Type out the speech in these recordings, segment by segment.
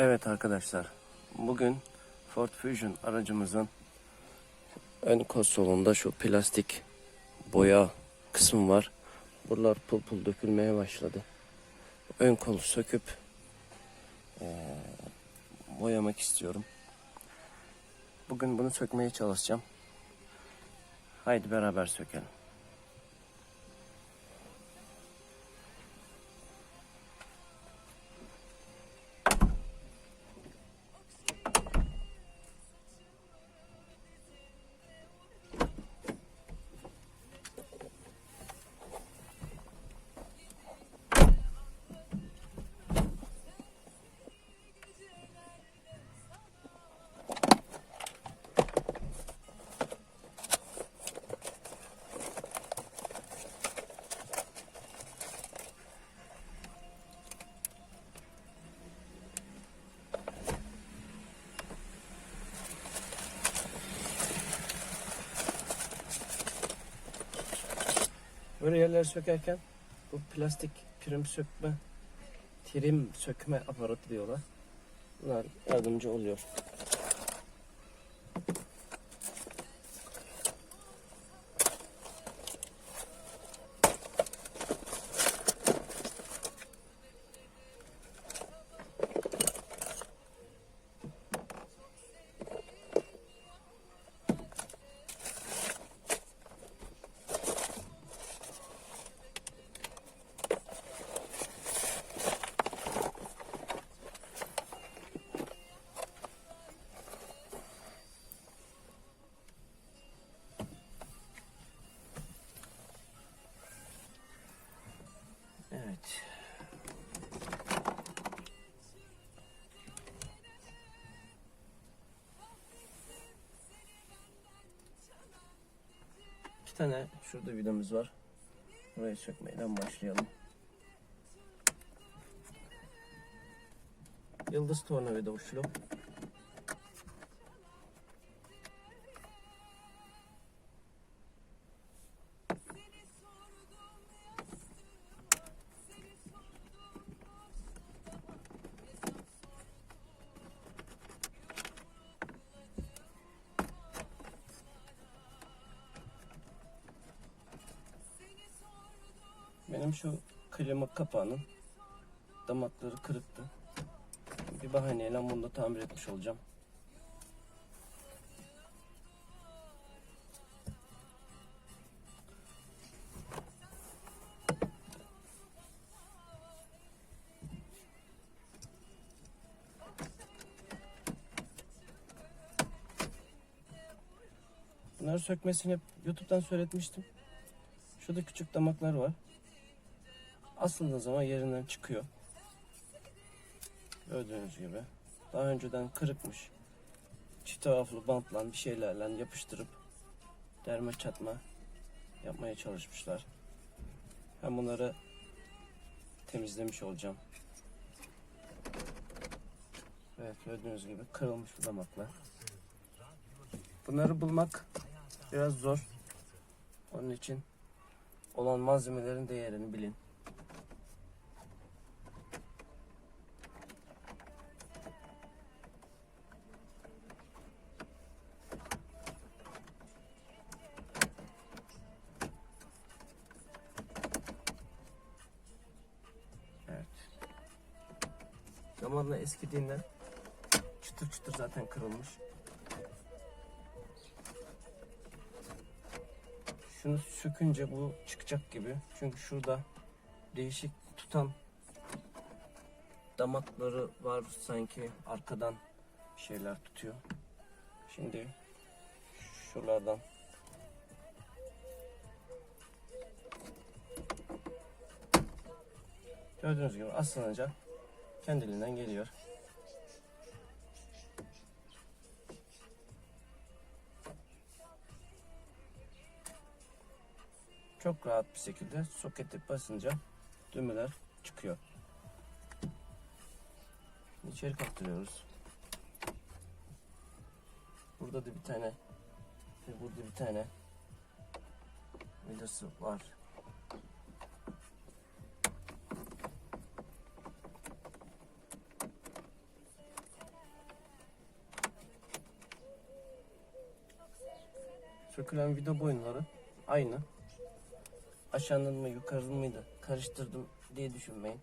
Evet arkadaşlar, bugün Ford Fusion aracımızın ön konsolunda şu plastik boya kısmı var. Buralar pul pul dökülmeye başladı. Ön kolu söküp eee, boyamak istiyorum. Bugün bunu sökmeye çalışacağım. Haydi beraber sökelim. Böyle yerleri sökerken bu plastik prim sökme, trim sökme aparatı diyorlar. Bunlar yardımcı oluyor. Tane şurada vidamız var. Burayı sökmeden başlayalım. Yıldız tornavida uçlu. Benim şu klima kapağının damakları kırıktı. Bir bahaneyle bunu da tamir etmiş olacağım. Bunları sökmesini hep YouTube'dan söyletmiştim. Şurada küçük damaklar var. Asıldığı zaman yerinden çıkıyor. Gördüğünüz gibi. Daha önceden kırıkmış. Çift taraflı bantla bir şeylerle yapıştırıp derme çatma yapmaya çalışmışlar. Ben bunları temizlemiş olacağım. Evet gördüğünüz gibi kırılmış bu damaklar. Bunları bulmak biraz zor. Onun için olan malzemelerin değerini bilin. Evet. Zamanla eskidiğinden çıtır çıtır zaten kırılmış. Şunu sökünce bu çıkacak gibi. Çünkü şurada değişik tutan damakları var sanki arkadan şeyler tutuyor. Şimdi şuralardan Gördüğünüz gibi aslanınca kendiliğinden geliyor. çok rahat bir şekilde soketi basınca düğmeler çıkıyor. İçeri kaptırıyoruz. Burada da bir tane ve burada bir tane vidası var. Sökülen vida boyunları aynı. Aşağının mı yukarının mıydı karıştırdım diye düşünmeyin.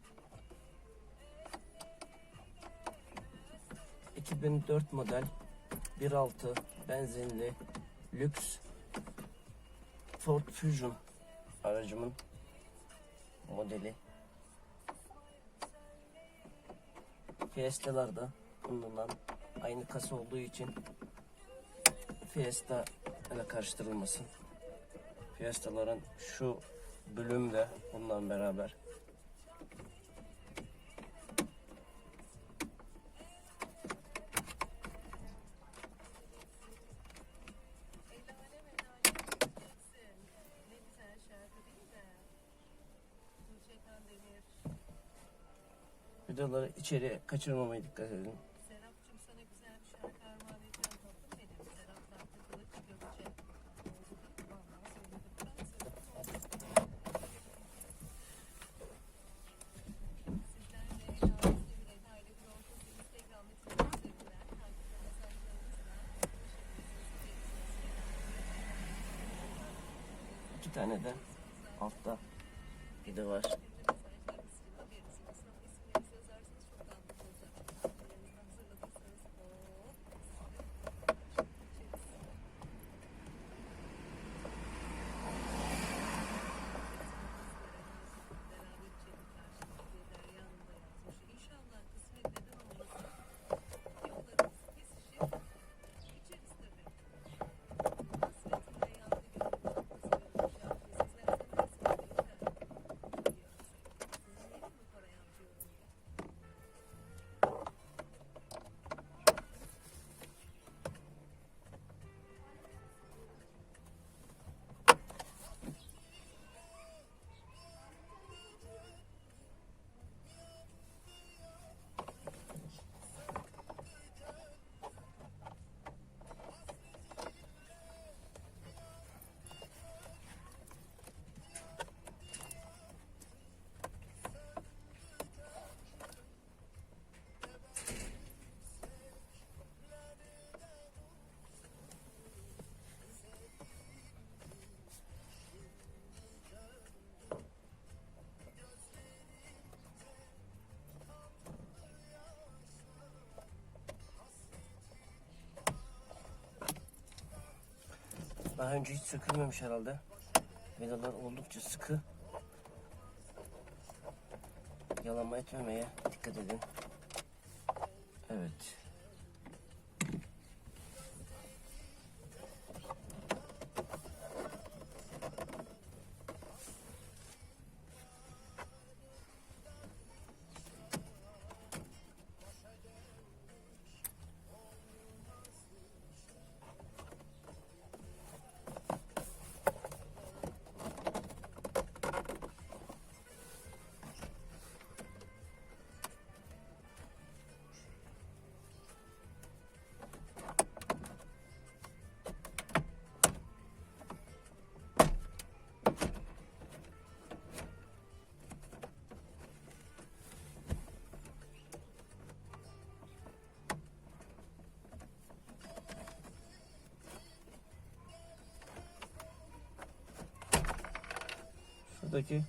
2004 model 1.6 benzinli lüks Ford Fusion aracımın modeli. Fiesta'larda bulunan aynı kasa olduğu için Fiesta ile karıştırılmasın. Fiesta'ların şu bölüm de bundan beraber. Vidaları içeriye kaçırmamaya dikkat edin. Vida var. Daha önce hiç sökülmemiş herhalde. Vidalar oldukça sıkı. Yalama etmemeye dikkat edin. Şuradaki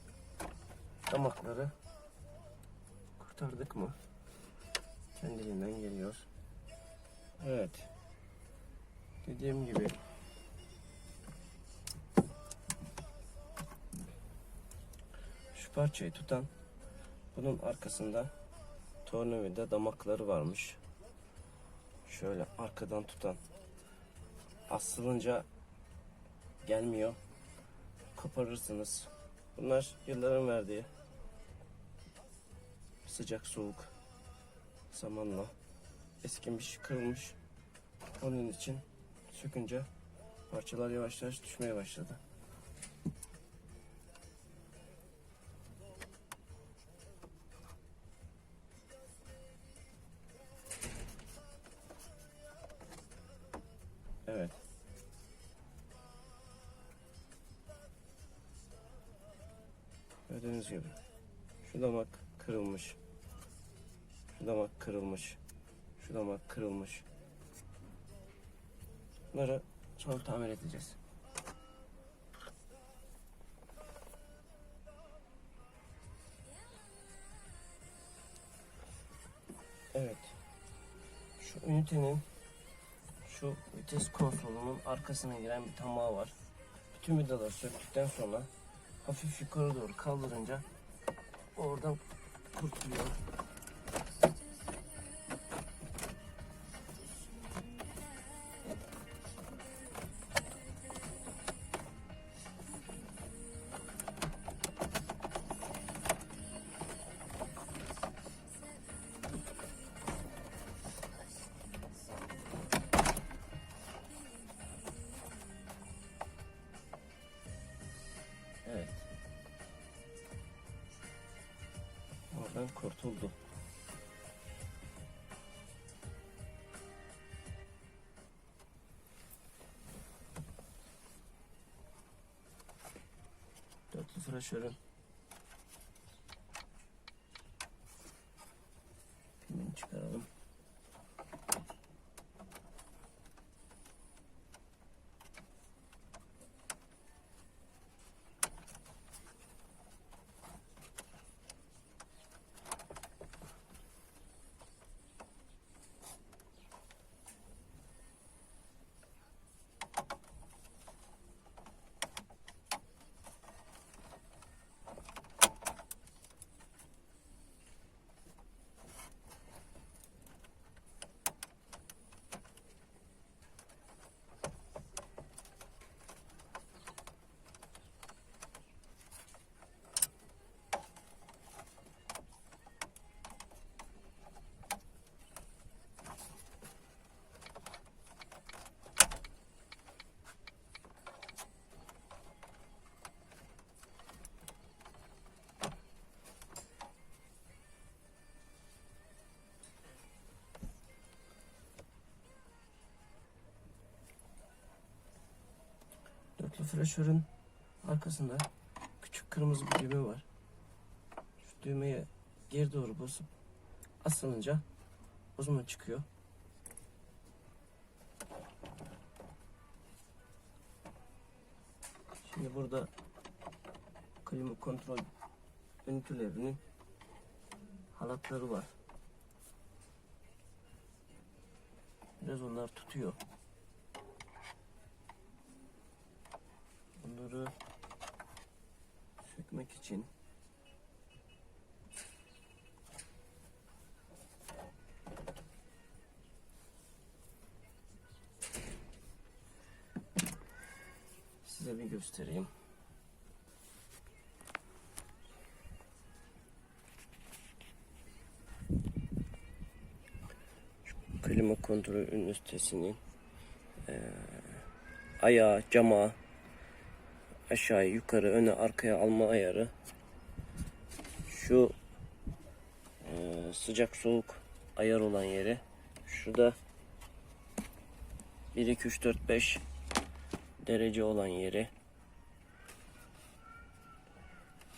damakları kurtardık mı? Kendiliğinden geliyor. Evet. Dediğim gibi şu parçayı tutan bunun arkasında tornavida damakları varmış. Şöyle arkadan tutan. Asılınca gelmiyor. Koparırsınız. Bunlar yılların verdiği sıcak soğuk zamanla eskimiş, kırılmış. Onun için sökünce parçalar yavaş yavaş düşmeye başladı. yazıyor. Şu damak kırılmış. Şu damak kırılmış. Şu damak kırılmış. Bunları sonra tamir edeceğiz. Evet. Şu ünitenin şu vites konsolunun arkasına giren bir tamağı var. Bütün vidaları söktükten sonra hafif yukarı doğru kaldırınca oradan kurtuluyor. Kurtuldu. Dörtlü flaşörün Dörtlü flaşörün arkasında küçük kırmızı bir düğme var. Şu düğmeye geri doğru basıp asılınca uzman çıkıyor. Şimdi burada klima kontrol ünitelerinin halatları var. Biraz onlar tutuyor. Bunları sökmek için size bir göstereyim. Klima kontrol ünitesinin eee ayağı, cama, aşağı yukarı öne arkaya alma ayarı. Şu e, sıcak soğuk ayar olan yeri. Şurada 1 2 3 4 5 derece olan yeri.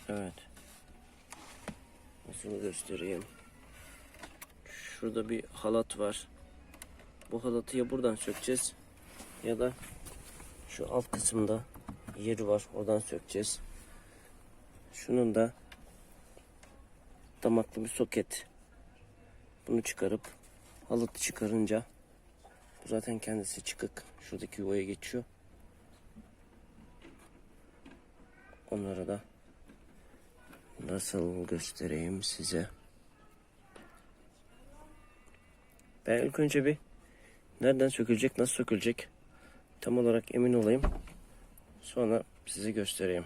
Evet. Nasıl göstereyim? Şurada bir halat var. Bu halatı ya buradan sökeceğiz ya da şu alt kısımda yeri var. Oradan sökeceğiz. Şunun da damaklı bir soket. Bunu çıkarıp halatı çıkarınca bu zaten kendisi çıkık. Şuradaki yuvaya geçiyor. Onları da nasıl göstereyim size. Ben ilk önce bir nereden sökülecek, nasıl sökülecek tam olarak emin olayım. Sonra size göstereyim.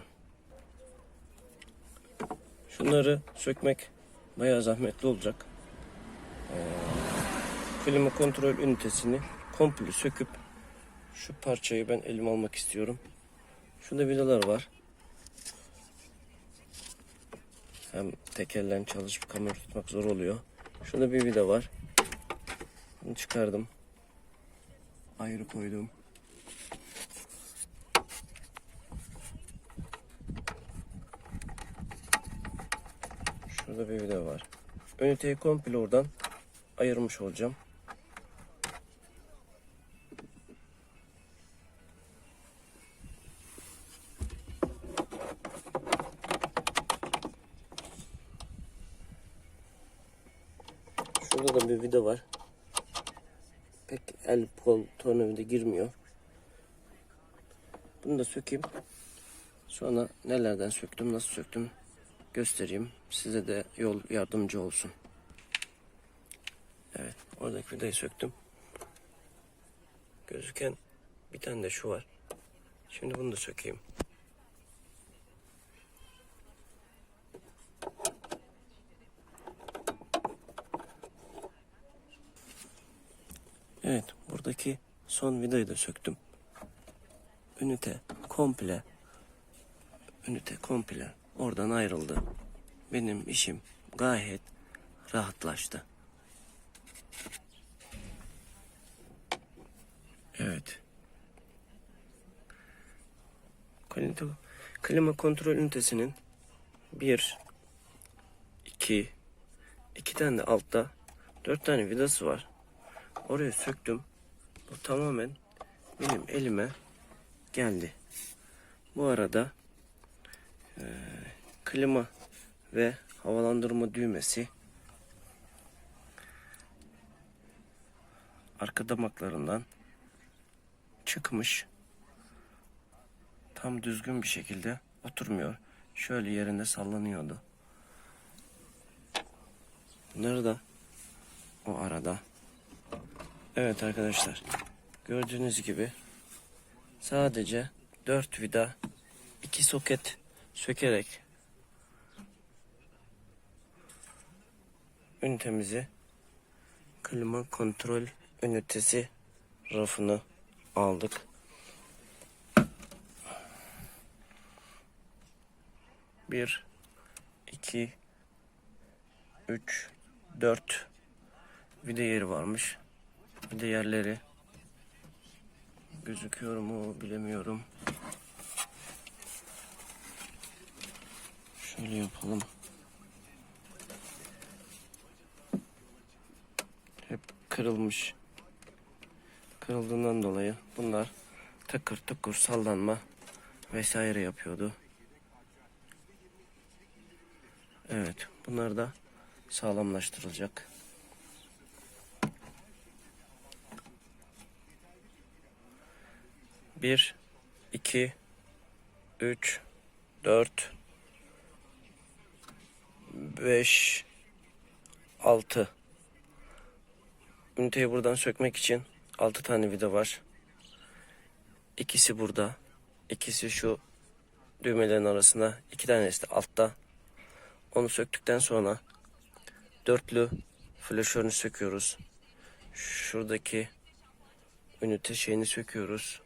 Şunları sökmek bayağı zahmetli olacak. Ee, klima kontrol ünitesini komple söküp şu parçayı ben elime almak istiyorum. Şurada vidalar var. Hem tekerlen çalışıp kamera tutmak zor oluyor. Şurada bir vida var. Bunu çıkardım. Ayrı koydum. Şurada bir vida var. Üniteyi komple oradan ayırmış olacağım. Şurada da bir vida var. pek el kol tornavida girmiyor. Bunu da sökeyim. Sonra nelerden söktüm, nasıl söktüm göstereyim. Size de yol yardımcı olsun. Evet, oradaki vidayı söktüm. Gözüken bir tane de şu var. Şimdi bunu da sökeyim. Evet, buradaki son vidayı da söktüm. Ünite komple ünite komple oradan ayrıldı. Benim işim gayet rahatlaştı. Evet. Klima kontrol ünitesinin bir, iki, iki tane de altta dört tane vidası var. Oraya söktüm. Bu tamamen benim elime geldi. Bu arada eee, klima ve havalandırma düğmesi arka damaklarından çıkmış. Tam düzgün bir şekilde oturmuyor. Şöyle yerinde sallanıyordu. Bunları da o arada Evet arkadaşlar. Gördüğünüz gibi sadece 4 vida 2 soket sökerek ünitemizi klima kontrol ünitesi rafını aldık. Bir, iki, üç, dört vida yeri varmış. De yerleri gözüküyor mu bilemiyorum. Şöyle yapalım. Hep kırılmış. Kırıldığından dolayı bunlar takır tukur sallanma vesaire yapıyordu. Evet, bunlar da sağlamlaştırılacak. Bir, iki, üç, dört, beş, altı. Üniteyi buradan sökmek için altı tane vida var. İkisi burada. İkisi şu düğmelerin arasında. iki tanesi de altta. Onu söktükten sonra dörtlü flaşörünü söküyoruz. Şuradaki ünite şeyini söküyoruz.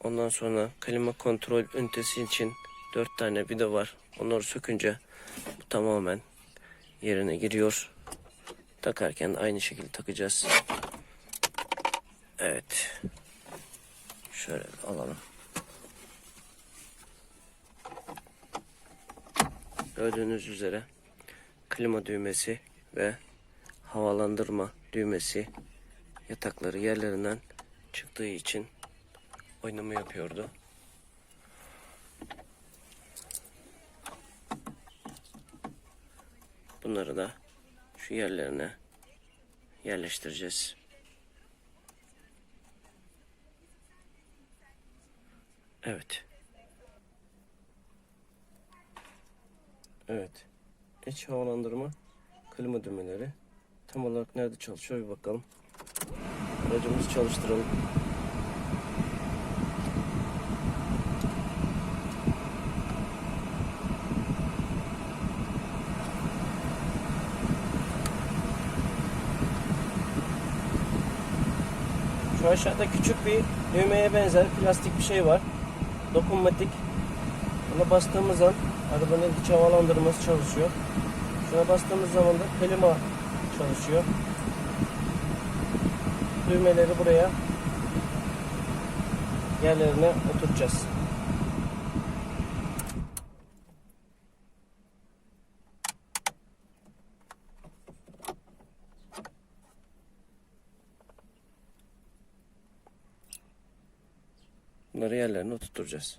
Ondan sonra klima kontrol ünitesi için dört tane vida var. Onları sökünce tamamen yerine giriyor. Takarken aynı şekilde takacağız. Evet. Şöyle alalım. Gördüğünüz üzere klima düğmesi ve havalandırma düğmesi yatakları yerlerinden çıktığı için oynama yapıyordu. Bunları da şu yerlerine yerleştireceğiz. Evet. Evet. İç havalandırma, klima düğmeleri tam olarak nerede çalışıyor bir bakalım. Aracımızı çalıştıralım. Şu aşağıda küçük bir düğmeye benzer plastik bir şey var. Dokunmatik. Buna bastığımız an arabanın iç havalandırması çalışıyor. Şuna bastığımız zaman da klima çalışıyor. Düğmeleri buraya yerlerine oturtacağız. Bunları yerlerine oturtacağız.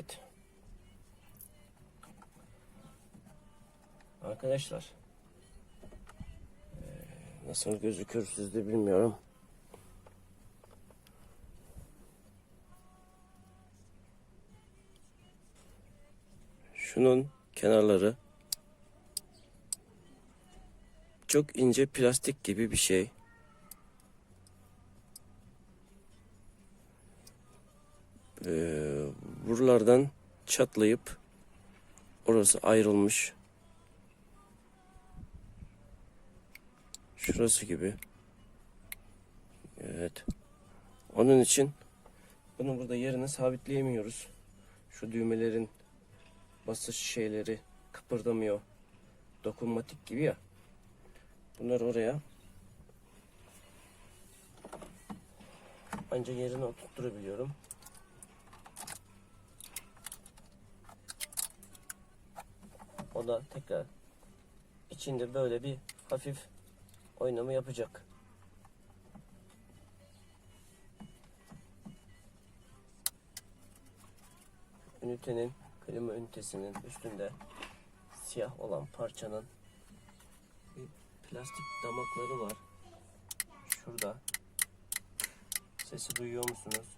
Evet. Arkadaşlar. eee, Nasıl gözükür sizde bilmiyorum. Şunun kenarları çok ince plastik gibi bir şey. Buralardan çatlayıp orası ayrılmış. Şurası gibi. Evet. Onun için bunu burada yerine sabitleyemiyoruz. Şu düğmelerin basış şeyleri kıpırdamıyor. Dokunmatik gibi ya. Bunları oraya ancak yerine oturtturabiliyorum. O da tekrar içinde böyle bir hafif oynama yapacak. Ünitenin klima ünitesinin üstünde siyah olan parçanın bir plastik damakları var. Şurada. Sesi duyuyor musunuz?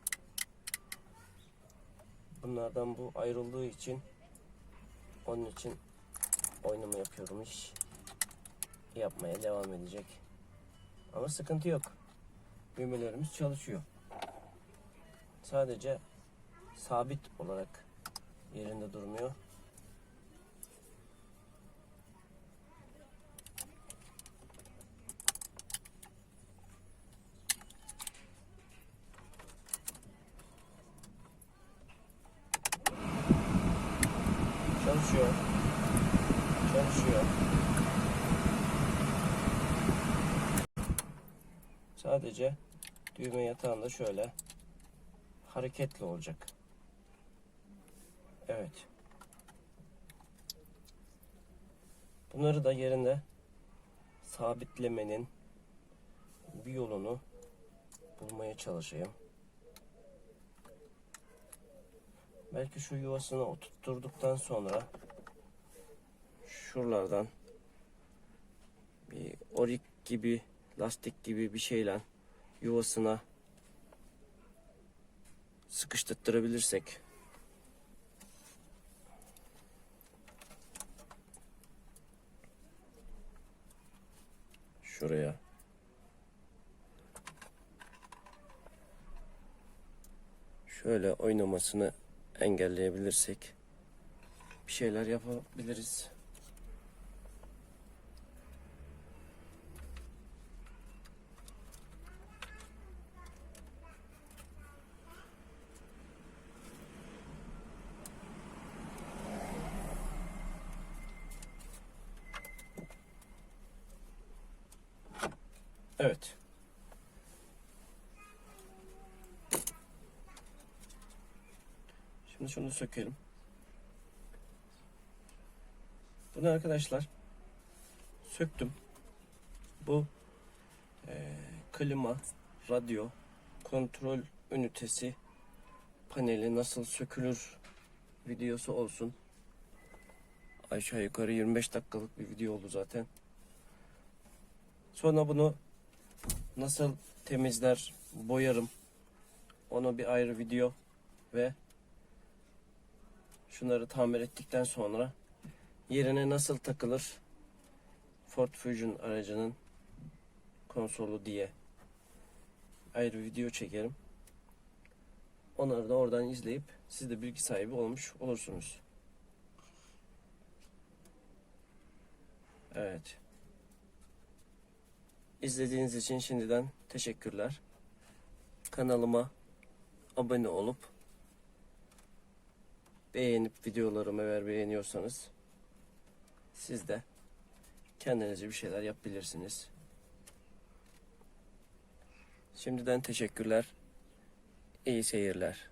Bunlardan bu ayrıldığı için onun için oynama yapıyorum iş. Yapmaya devam edecek. Ama sıkıntı yok. Düğmelerimiz çalışıyor. Sadece sabit olarak yerinde durmuyor. Çalışıyor. Çalışıyor. Sadece düğme yatağında şöyle hareketli olacak. Evet. Bunları da yerinde sabitlemenin bir yolunu bulmaya çalışayım. Belki şu yuvasını oturtturduktan sonra şuralardan bir orik gibi lastik gibi bir şeyle yuvasına sıkıştırtırabilirsek şuraya şöyle oynamasını engelleyebilirsek bir şeyler yapabiliriz. Evet. Şimdi şunu sökelim. Bunu arkadaşlar söktüm. Bu eee, klima, radyo, kontrol ünitesi paneli nasıl sökülür videosu olsun. Aşağı yukarı 25 dakikalık bir video oldu zaten. Sonra bunu nasıl temizler, boyarım. Onu bir ayrı video ve şunları tamir ettikten sonra yerine nasıl takılır Ford Fusion aracının konsolu diye ayrı video çekerim. Onları da oradan izleyip siz de bilgi sahibi olmuş olursunuz. Evet. İzlediğiniz için şimdiden teşekkürler. Kanalıma abone olup beğenip videolarımı eğer beğeniyorsanız siz de kendinize bir şeyler yapabilirsiniz. Şimdiden teşekkürler. İyi seyirler.